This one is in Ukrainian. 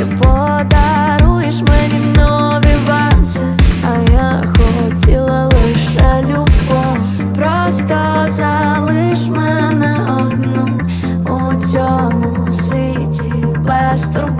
Ти подаруєш мені нові ванси, а я хотіла лише любов. Просто залиш мене одну у цьому світі без турбот